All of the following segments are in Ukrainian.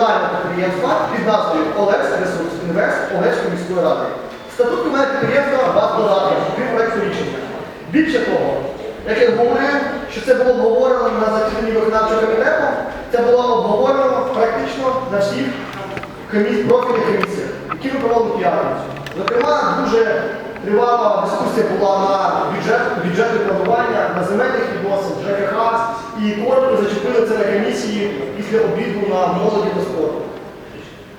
комунального підприємства під назвою Олекс Ресурс Інвест Олевської міської ради. Статут комунального підприємства вас додати, крім проекту рішення. Більше того, як я говорив, що це було обговорено на засіданні виконавчого комітету, це було обговорено практично на всіх профільних комісіях, які ми проводили п'ятницю. Зокрема, дуже тривала дискусія була на бюджет, бюджетне планування, на земельних відносин, і коротко зачепили це на комісії після обіду на молоді до спорту.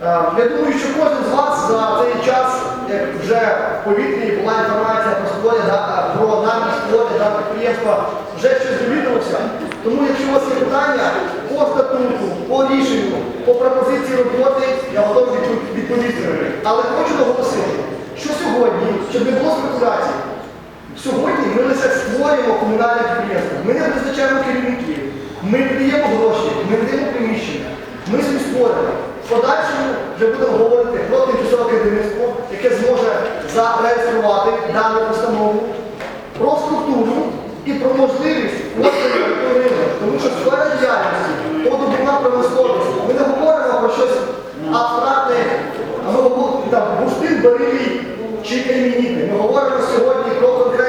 Е, Я думаю, що кожен з вас за цей час, як вже в повітрі була інформація про створення, да, про намір створення підприємства, вже щось довідувався. Тому якщо у вас є питання по статуту, по рішенню, по пропозиції роботи, я готовий відпо- відповісти. Але хочу наголосити, що сьогодні, щоб не було спекуляцій, створюємо комунальне підприємство. Ми не визначаємо керівників, ми даємо гроші, ми даємо приміщення. Ми собі створимо. В подальшому вже будемо говорити про тимчасове керівництво, яке зможе зареєструвати дану постанову, про структуру і про можливість ринку. Тому що сфера діяльності, подобна промисловість. Ми не говоримо про щось абстрактне, а ми говоримо бурштин, берилій чи кам'яніти. Ми говоримо сьогодні про конкретику,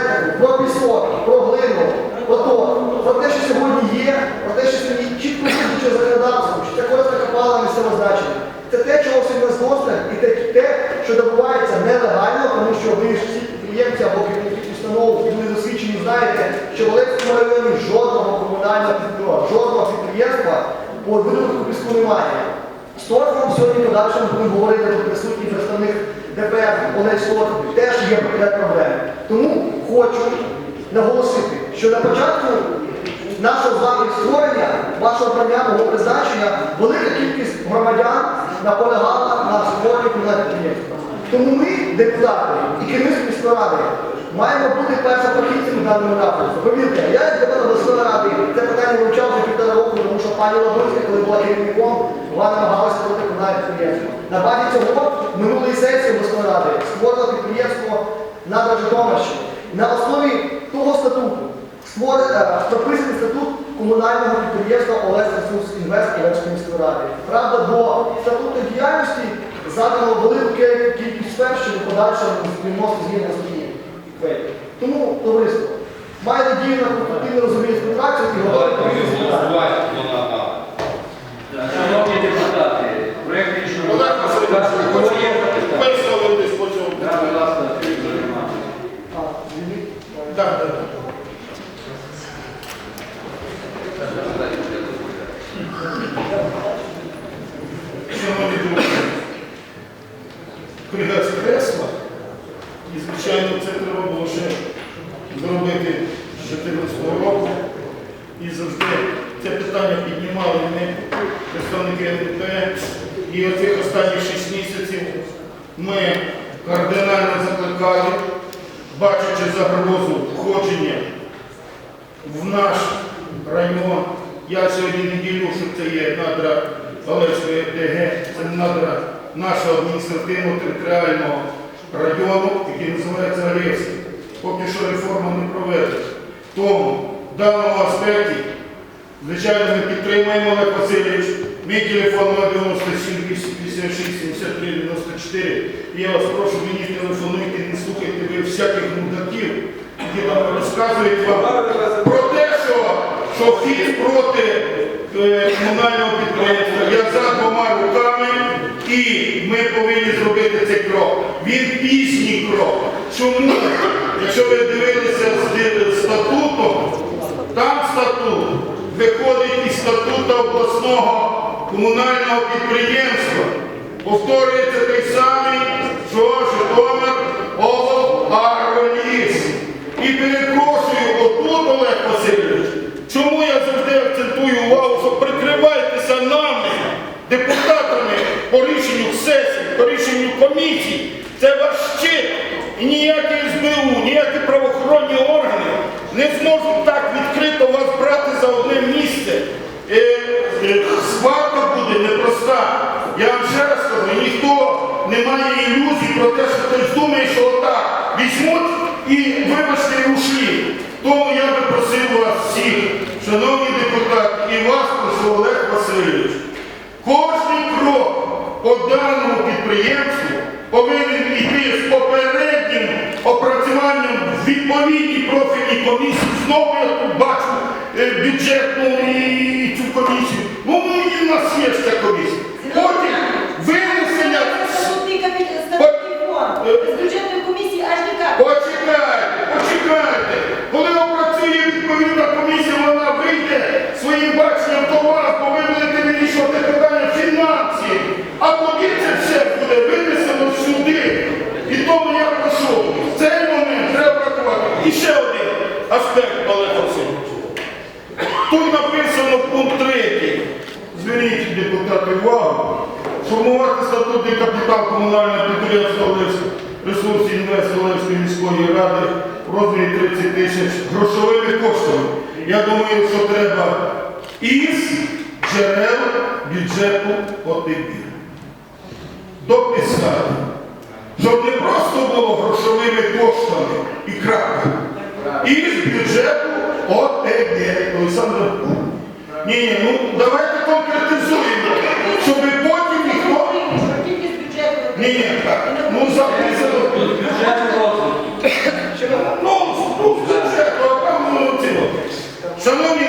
про пісок, про глину, про то, про те, що сьогодні є, про те, що сьогодні чітко визначено законодавством, що це корисна копала місцевого значення. Це те, чого сьогодні злосне, і те, те, що добувається нелегально, тому що ви ж всі підприємці або керівники установ, ви досвідчені знаєте, що в Олексійському районі жодного комунального підприємства, жодного підприємства по видобутку піску немає. З сьогодні подальшому будемо говорити про присутній представник ДПР Олег Сторф, теж є ряд проблем. Тому хочу наголосити, що на початку нашого з вами створення, вашого мого призначення, велика кількість громадян наполягала на створенні комунального підприємства. Тому ми, депутати і керівництво міської ради, маємо бути першопрохідцями даному напрямку. Повірте, я як депутат обласної ради це питання вивчав вже півтора року, тому що пані Ладонська, коли була керівником, вона намагалася створити комунальне підприємство. На базі цього минулої сесії обласної ради створила підприємство «Надра Житомирщини». На основі того статуту е, прописаний статут комунального підприємства Олег Ресурс Інвест Олевської міської ради. Правда, до статуту діяльності задано велику кількість сфер, що в подальшому відносно зміни на статті. Тому, товариство, має надію на конструктивне розуміння співпрацю і готові. Шановні депутати, проект рішення Олег Васильович, хочу є запитання. висловитись по цьому. Да, будь ласка, Сергій Романович. А, звільніть. Так, так. Шановні друзі, Бригадське кресло, і звичайно це треба було ще зробити з 14 року. І завжди це питання піднімали ми, представники НДП. І оцих останніх 6 місяців ми кардинально закликали, бачачи загрозу входження в наш район. Я сьогодні не ділю, що це є надра Олевської РТГ, це надра нашого адміністративно-територіального району, який називається Олевський. Поки що реформа не проведена. Тому в даному аспекті, звичайно, ми підтримуємо Олег Васильович. Мій телефон 097 256 73 94. І я вас прошу, мені телефонуйте, не слухайте ви всяких мудаків, які там розказують вам про те, що, що фіт проти е, комунального підприємства. Я за і ми повинні зробити цей крок. Він пізній крок. Чому? Якщо ви дивилися з статутом, там статут виходить із статуту обласного комунального підприємства. Повторюється по рішенню сесії, по рішенню комісії. Це ваш щит. І ніякі СБУ, ніякі правоохоронні органи не зможуть так відкрито вас брати за одне місце. Е, е, Сварка буде непроста. Я вам ще раз кажу, ніхто не має ілюзій про те, що хтось думає, що отак візьмуть і вибачте і ушли. Тому я би просив вас всіх, шановні депутати, і вас прошу Олег Васильович, кожний крок. По даному підприємству повинен йти з попереднім опрацюванням відповідні профільні комісії. Знову я тут бачу е, бюджетну і цю комісію. Ну, ну, і в нас є ця комісія. Потім винесення. З бюджетної комісії аж ніяк. Почекайте, почекайте. Коли опрацює відповідна комісія, вона вийде своїм баченням до вас, бо ви будете вирішувати питання фінансів. А тоді це все буде винесено сюди. І тому я прошу, в цей момент треба врахувати. І ще один аспект, Олег Васильович. Тут написано пункт третій. Зверніть депутати увагу. Формувати статутний капітал комунального підприємства Олевського ресурсів інвест Олевської міської ради в розмірі 30 тисяч грошовими коштами. Я думаю, що треба із джерел бюджету ОТБ. Дописати. Щоб не просто було грошовими коштами і крапка. Із бюджету ОТГ. Олександр. Ні, ні, ну давайте конкретизуємо, Шановні